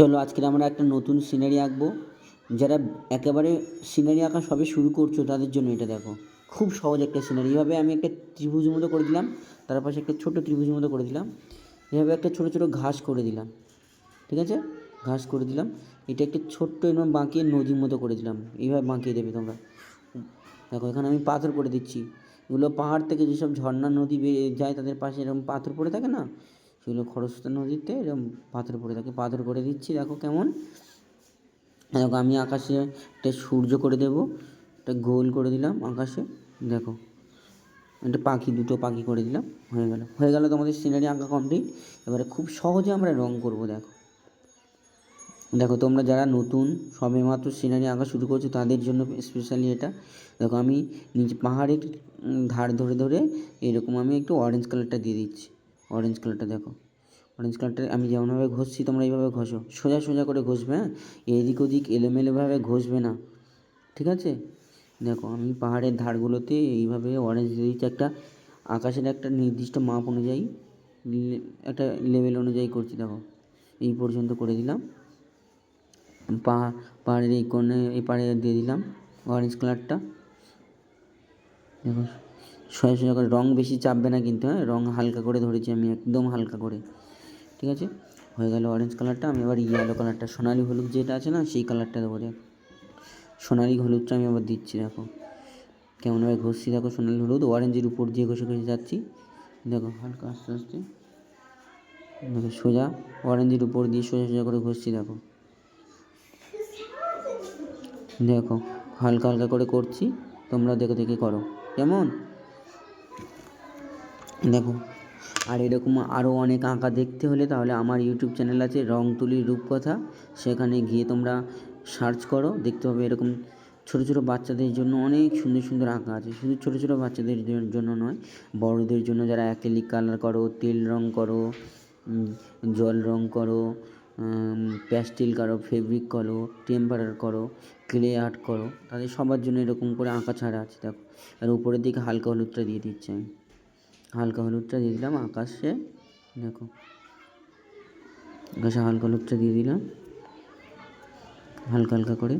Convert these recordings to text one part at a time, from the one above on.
চলো আজকে আমরা একটা নতুন সিনারি আঁকবো। যারা একেবারে সিনারি আঁকা সবে শুরু করছ, তাদের জন্য এটা দেখো। খুব সহজ একটা সিনারি এভাবে আমি একটা ত্রিভুজ মতো করে দিলাম, তার পাশে একটা ছোটো ত্রিভুজ মতো করে দিলাম। এভাবে একটা ছোটো ছোটো ঘাস করে দিলাম, ঠিক আছে? ঘাস করে দিলাম। এটা একটা ছোট্ট এরকম বাঁকিয়ে নদীর মতো করে দিলাম। এইভাবে বাঁকিয়ে দেবে তোমরা। দেখো, এখানে আমি পাথর করে দিচ্ছি। এগুলো পাহাড় থেকে যেসব ঝর্ণা নদী বেরিয়ে যায়, তাদের পাশে এরকম পাথর পড়ে থাকে না? সেগুলো খরস্রোতা নদীতে এরকম পাথর পড়ে থাকে। পাথর করে দিচ্ছি, দেখো কেমন। দেখো, আমি আকাশে একটা সূর্য করে দেব, একটা গোল করে দিলাম আকাশে, দেখো। একটা পাখি, দুটো পাখি করে দিলাম, হয়ে গেল। হয়ে গেল তোমাদের সিনারি আঁকা কমপ্লিট এবারে খুব সহজে আমরা রং করব, দেখো। দেখো, তোমরা যারা নতুন সবে মাত্র সিনারি আঁকা শুরু করছ, তাদের জন্য স্পেশালি এটা। দেখো, আমি নিচে পাহাড়ের ধার ধরে ধরে, এরকম আমি একটু অরেঞ্জ কালারটা দিয়ে দিচ্ছি। অরেঞ্জ কালারটা দেখো। অরেঞ্জ কালারটা আমি যেমনভাবে ঘষছি, তোমরা এইভাবে ঘষো। সোজা সোজা করে ঘষবে হ্যাঁ? এদিক ওদিক এলোমেলোভাবে ঘষবে না। ঠিক আছে? দেখো, আমি পাহাড়ের ধারগুলোতে এইভাবে অরেঞ্জ দিয়ে দিচ্ছি। একটা আকাশের একটা নির্দিষ্ট মাপ অনুযায়ী একটা লেভেল অনুযায়ী করছি, দেখো। এই পর্যন্ত করে দিলাম। পা, পাহাড়ের এই কোণে, এই পাড়ে দিয়ে দিলাম অরেঞ্জ কালারটা দেখো। সোজা করে। রং বেশি চাপবে না কিন্তু হ্যাঁ? রং হালকা করে ধরেছি আমি, একদম হালকা করে। ঠিক আছে? হয়ে গেল অরেঞ্জ কালারটা আমি এবার ইয়েলো কালারটা সোনালি হলুদ যেটা আছে না, সেই কালারটা দেবো দেখ। সোনালি হলুদটা আমি আবার দিচ্ছি, দেখো। কেমনভাবে ঘষছি, দেখো, সোনালি হলুদ। অরেঞ্জের উপর দিয়ে ঘষে ঘষে যাচ্ছি। দেখো, হালকা আস্তে আস্তে। দেখো, সোজা অরেঞ্জের উপর দিয়ে সোজা সোজা করে ঘষছি, দেখো। দেখো, হালকা হালকা করে করছি। তোমরা দেখে দেখে করো। কেমন? দেখো, আর এরকম আরও অনেক আঁকা দেখতে হলে তাহলে আমার ইউটিউব চ্যানেল আছে রং তুলি রূপকথা। সেখানে গিয়ে তোমরা সার্চ করো, দেখতে হবে এরকম ছোটো ছোটো বাচ্চাদের জন্য অনেক সুন্দর সুন্দর আঁকা আছে। শুধু ছোটো ছোটো বাচ্চাদের জন্য নয়, বড়দের জন্য যারা অ্যাক্রিলিক কালার করো, তেল রং করো জল রং করো প্যাস্টেল করো ফেব্রিক করো টেম্পারার করো ক্লে আর্ট করো, তাদের সবার জন্য এরকম করে আঁকা ছাড়া আছে, দেখো। আর উপরের দিকে হালকা হলুদটা দিয়ে দিচ্ছি আমি। হালকা হলুদটা দিয়ে দিলাম আকাশে। দেখো, আকাশে হালকা হলুদটা দিয়ে দিলাম। হালকা হালকা করে।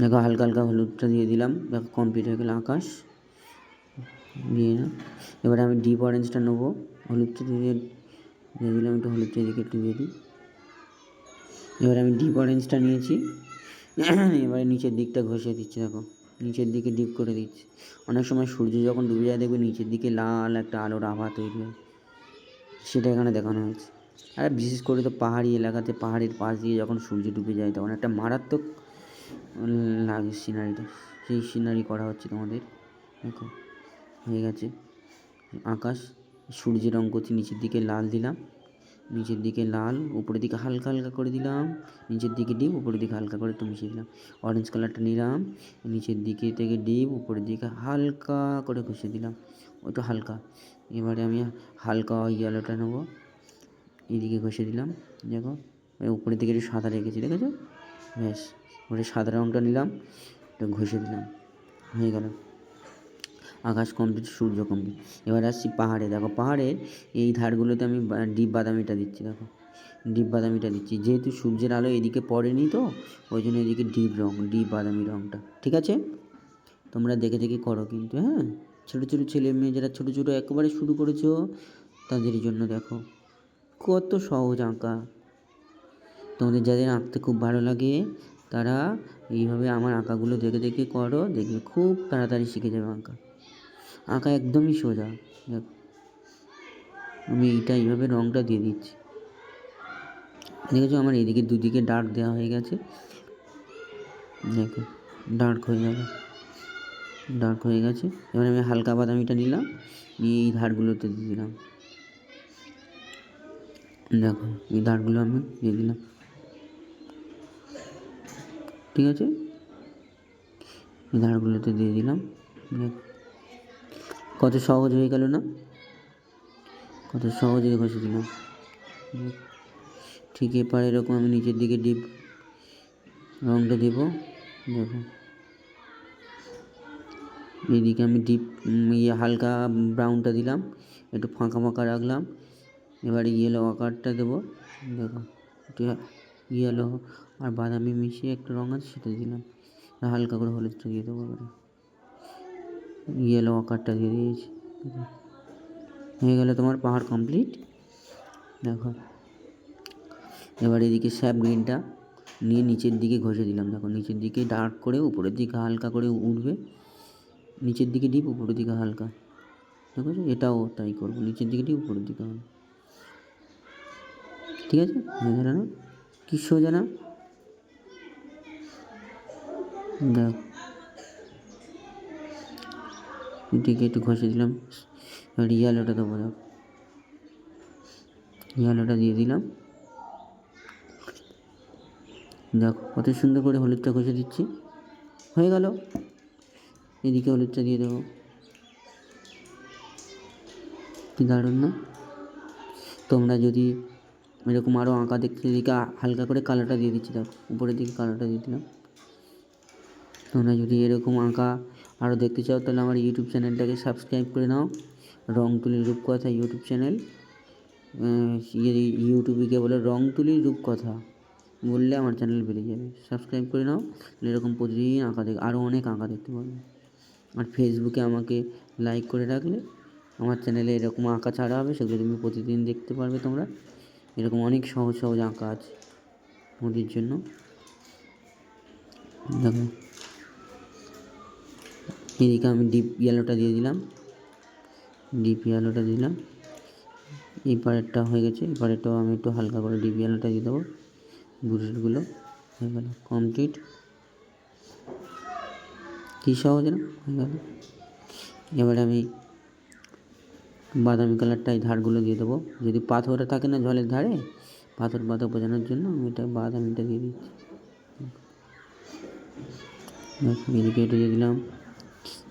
দেখো, হালকা হালকা হলুদটা দিয়ে দিলাম। দেখো কমপ্লিট হয়ে গেল আকাশ। দিয়ে না, এবারে আমি ডিপ অরেঞ্জটা নেব। হলুদটা দিয়ে দিয়ে দিলাম, একটু হলুদটা এদিকে একটু দিয়ে দিই। এবারে আমি ডিপ অরেঞ্জটা নিয়েছি। এবারে নিচের দিকটা ঘষে দিচ্ছি, দেখো। নিচের দিকে ডিপ করে দিচ্ছি। অনেক সময় সূর্য যখন ডুবে যায়, দেখবে নিচের দিকে লাল একটা আলোর আভা তৈরি হয়। সেটা এখানে দেখানো হয়েছে। আর বিশেষ করে তো পাহাড়ি এলাকাতে, পাহাড়ের পাশ দিয়ে যখন সূর্য ডুবে যায়, তখন একটা মারাত্মক লাগে সিনারিটা সেই সিনারি করা হচ্ছে তোমাদের। দেখো, হয়ে গেছে। আকাশ, সূর্যের করছি নিচের দিকে লাল দিলাম। নিচের দিকে লাল, উপরের দিকে হালকা হালকা করে দিলাম। নিচের দিকে ডিপ উপরের দিকে হালকা করে একটু মিশিয়ে দিলাম। অরেঞ্জ কালারটা নিলাম। নিচের দিকে থেকে ডিপ উপরের দিকে হালকা করে ঘষে দিলাম। ওটা হালকা। এবারে আমি হালকা ইয়েলোটা নেব। এদিকে ঘষে দিলাম। দেখো উপরের দিকে একটু সাদা রেখেছি দেখেছ? ব্যাস ওটা সাদা রঙটা নিলাম। এটা ঘষে দিলাম। হয়ে গেল। আকাশ কমপ্লিট সূর্য কমপ্লিট এবার আসছি পাহাড়ে। দেখো পাহাড়ের এই ধারগুলোতে আমি ডিপ বাদামিটা দিচ্ছি, দেখো। ডিপ বাদামিটা দিচ্ছি। যেহেতু সূর্যের আলো এদিকে পড়েনি তো, ওই জন্য এদিকে ডিপ রঙ ডিপ বাদামি রঙটা ঠিক আছে? তোমরা দেখে দেখে করো কিন্তু হ্যাঁ? ছোটো ছোটো ছেলে মেয়ে যারা ছোটো ছোটো একেবারে শুরু করেছ, তাদের জন্য দেখো, কত সহজ আঁকা। তোমাদের যাদের আঁকতে খুব ভালো লাগে, তারা এইভাবে আমার আঁকাগুলো দেখে দেখে করো দেখবে খুব তাড়াতাড়ি শিখে যাবে আঁকা। আঁকা একদমই সোজা। দেখ, আমি এইটা এইভাবে রঙটা দিয়ে দিচ্ছি। দেখেছ আমার এদিকে দুদিকে ডার্ক দেওয়া হয়ে গেছে। দেখো ডার্ক হয়ে যাবে ডার্ক হয়ে গেছে। এবার আমি হালকা বাদামিটা নিলাম, নিয়ে এই ধারগুলোতে দিয়ে দিলাম। দেখো, এই ধারগুলো আমি দিয়ে দিলাম। ঠিক আছে? ধারগুলোতে দিয়ে দিলাম। দেখো কত সহজ হয়ে গেল না? কত সহজে ঘষে দিলাম। ঠিক এপারে এরকম আমি নিচের দিকে ডিপ রঙটা দেবো। দেখো। এদিকে আমি ডিপ ইয়ে হালকা ব্রাউনটা দিলাম। একটু ফাঁকা ফাঁকা রাখলাম। এবারে ইয়েলো আকারটা দেবো। দেখো, একটু ইয়েলো আর বাদামি মিশিয়ে একটু রঙ আছে, সেটা দিলাম। হালকা করে হলুদটা দিয়ে দেবো। এবারে ইয়েলো আকারটা দিয়ে দিয়েছি। হয়ে গেলে তোমার পাহাড় কমপ্লিট দেখো। এবার এদিকে স্যাপ গ্রিনটা নিয়ে নিচের দিকে ঘষে দিলাম। দেখো, নিচের দিকে ডার্ক করে, উপরের দিকে হালকা করে উঠবে। নিচের দিকে ডিপ উপরের দিকে হালকা। ঠিক আছে এটাও তাই করব। নিচের দিকে ডিপ উপরের দিকে হালকা। ঠিক আছে? না? কি সোজা না? দেখ। এটিকে একটু ঘষে দিলাম। এবার ইয়ালোটা দেবো দেখ ইয়ালোটা দিয়ে দিলাম। দেখো, কত সুন্দর করে হলুদটা ঘষে দিচ্ছি। হয়ে গেল। এদিকে হলুদটা দিয়ে দেবো। কি দারুণ না? তোমরা যদি এরকম আরও আঁকা দেখতে, এদিকে হালকা করে কালারটা দিয়ে দিচ্ছি, দেখো। উপরের দিকে কালারটা দিয়ে দিলাম। তোমরা যদি এরকম আঁকা আরও দেখতে চাও, তাহলে আমার ইউটিউব চ্যানেলটাকে সাবস্ক্রাইব করে নাও। রং তুলির রূপকথা ইউটিউব চ্যানেল ইউটিউবে বলে রং তুলির রূপকথা বললে আমার চ্যানেল বেরিয়ে যাবে। সাবস্ক্রাইব করে নাও এরকম প্রতিদিন আঁকা দেখ আরও অনেক আঁকা দেখতে পারবে আর ফেসবুকে আমাকে লাইক করে রাখলে আমার চ্যানেলে এরকম আঁকা ছাড়া হবে, সেগুলো তুমি প্রতিদিন দেখতে পারবে তোমরা। এরকম অনেক সহজ সহজ আঁকা আছে মোদির জন্য। দেখো। এদিকে আমি ডিপ ইয়েলোটা দিয়ে দিলাম। ডিপ ইয়েলোটা দিলাম। এই পাড়েরটা হয়ে গেছে। এই পাড়েরটাও আমি একটু হালকা করে ডিপ ইয়েলোটা দিয়ে দেবো বুলেটগুলো হয়ে গেল কমপ্লিট কী সহজ না? হয়ে গেল। এবারে আমি বাদামি কালারটাই ধারগুলো দিয়ে দেবো। যদি পাথরে থাকে না জলের ধারে, পাথর পাথর বোঝানোর জন্য আমি এটা বাদামিটা দিয়ে দিচ্ছি। এদিকে এটা দিয়ে দিলাম।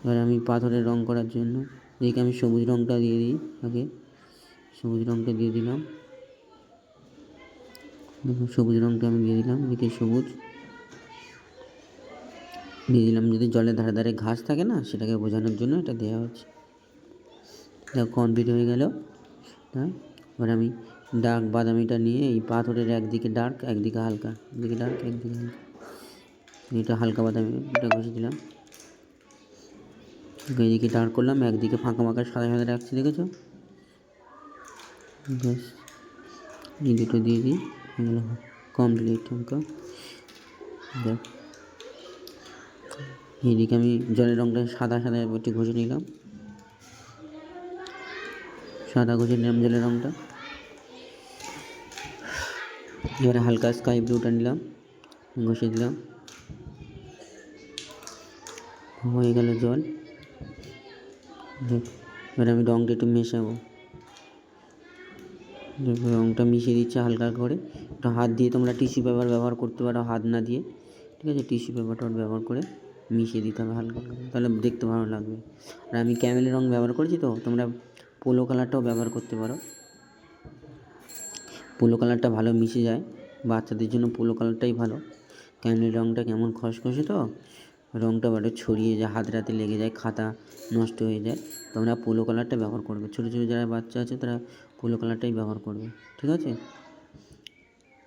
এবার আমি পাথরের রং করার জন্য এদিকে আমি সবুজ রংটা দিয়ে দিই আগে সবুজ রংটা দিয়ে দিলাম। সবুজ রংটা আমি দিয়ে দিলাম, এদিকে সবুজ। দিয়ে দিলাম যদি জলের ধারে ধারে ঘাস থাকে না, সেটাকে বোঝানোর জন্য এটা দেওয়া হচ্ছে। দেখো কমপ্লিট হয়ে গেল। হ্যাঁ এবার আমি ডার্ক বাদামিটা নিয়ে এই পাথরের একদিকে ডার্ক, একদিকে হালকা। একদিকে ডার্ক, একদিকে হালকা। এটা হালকা বাদামি, এটা ঘষে দিলাম। এদিকে ডার্ক করলাম, একদিকে ফাঁকা ফাঁকা সাদা সাদা রাখছি, দেখেছ? ব্যাস, এই দুটো দিয়ে দিই কমপ্লিট দেখ এইদিকে আমি জলের রঙটা সাদা সাদা একটু ঘষে নিলাম। সাদা ঘষে নিলাম জলের রঙটা এবারে হালকা স্কাই ব্লুটা নিলাম, ঘষে দিলাম। হয়ে গেল জল। এবার আমি রঙটা একটু মেশাবো। রঙটা মিশিয়ে দিচ্ছে হালকা করে। একটু হাত দিয়ে তোমরা টিস্যু পেপার ব্যবহার করতে পারো, হাত না দিয়ে। ঠিক আছে? টিস্যু পেপারটা ব্যবহার করে মিশিয়ে দিতে হবে হালকা তাহলে দেখতে ভালো লাগবে। আর আমি ক্যামেলের রঙ ব্যবহার করেছি তো, তোমরা পোলো কালারটাও ব্যবহার করতে পারো। পোলো কালারটা ভালো মিশে যায়। বাচ্চাদের জন্য পোলো কালারটাই ভালো। ক্যামেলের রঙটা কেমন খসখসে তো? রঙটা বারে ছড়িয়ে যায়, হাত রাতে লেগে যায়, খাতা নষ্ট হয়ে যায়। তোমরা পোলো কালারটা ব্যবহার করবে। ছোটো ছোটো যারা বাচ্চা আছে, তারা পোলো কালারটাই ব্যবহার করবে। ঠিক আছে?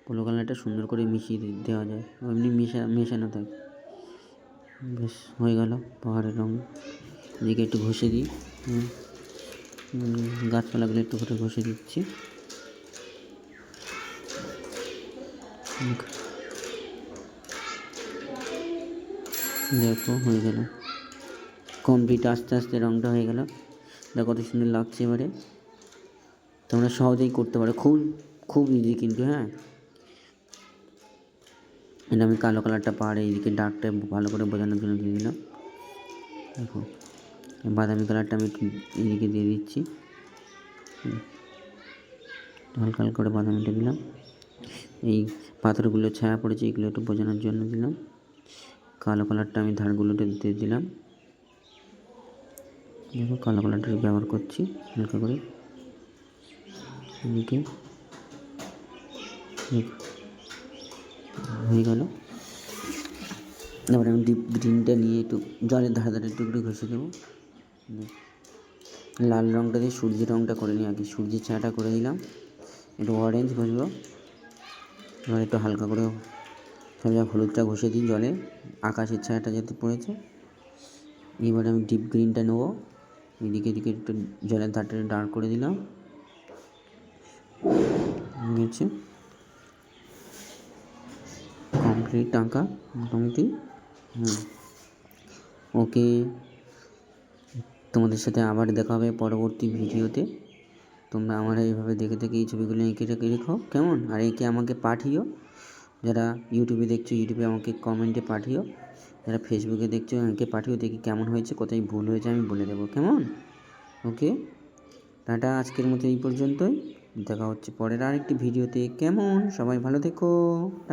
পোলো কালারটা সুন্দর করে মিশিয়ে দেওয়া যায়। এমনি মেশা, মেশানো থাকে। বেশ, হয়ে গেল পাহাড়ের রঙ এদিকে একটু ঘষে দিই। গাছপালাগুলো একটু করে ঘষে দিচ্ছি। দেখো, হয়ে গেল। কমপ্লিট আস্তে আস্তে রঙটা হয়ে গেল। দেখো কত সুন্দর লাগছে এবারে। তোমরা সহজেই করতে পারো। খুব খুব ইজি কিন্তু হ্যাঁ? এটা আমি কালো কালারটা পাহাড়ে এইদিকে ডার্কটা ভালো করে বোঝানোর জন্য দিয়ে দিলাম। দেখো, বাদামি কালারটা আমি এদিকে দিয়ে দিচ্ছি। হালকা হালকা করে বাদামিটা দিলাম। এই পাথরগুলো ছায়া পড়েছে, এগুলো একটু বোঝানোর জন্য দিলাম। কালো কালারটা আমি ধারগুলোতে দিয়ে দিলাম। দেখো কালো কালারটা ব্যবহার করছি, হালকা করে। এদিকে হয়ে গেল। এবার আমি ডিপ গ্রিনটা নিয়ে একটু জলের ধারে ধারে একটু একটু ঘষে দেবো। লাল রঙটা দিয়ে সূর্যের রঙটা করে নিই আগে। সূর্যের ছায়াটা করে দিলাম। একটু অরেঞ্জ ঘষবো এবার একটু হালকা করে সব জায়গায় হলুদটা ঘষে দিই জলে, আকাশের ছায়াটা যাতে পড়েছে, এবারে আমি ডিপ গ্রিনটা নেব। এদিকে এদিকে একটু জলের ধারটা ডার্ক করে দিলাম। নিচে কমপ্লিট আঁকা, মোটামুটি। হুম। ওকে, তোমাদের সাথে আবার দেখা হবে পরবর্তী ভিডিওতে। তোমরা আমার এইভাবে দেখে দেখে এই ছবিগুলো এঁকে রেখে রেখো। কেমন? আর এঁকে আমাকে পাঠিও। যারা ইউটিউবে দেখছ ইউটিউবে আমাকে কমেন্টে পাঠিও। যারা ফেসবুকে দেখছ, আমাকে পাঠিও, দেখি কেমন হয়েছে, কোথায় ভুল হয়েছে, আমি বলে দেবো, কেমন? ওকে টাটা, আজকের মতো এই পর্যন্তই। দেখা হচ্ছে পরের আরেকটি ভিডিওতে কেমন? সবাই ভালো থেকো।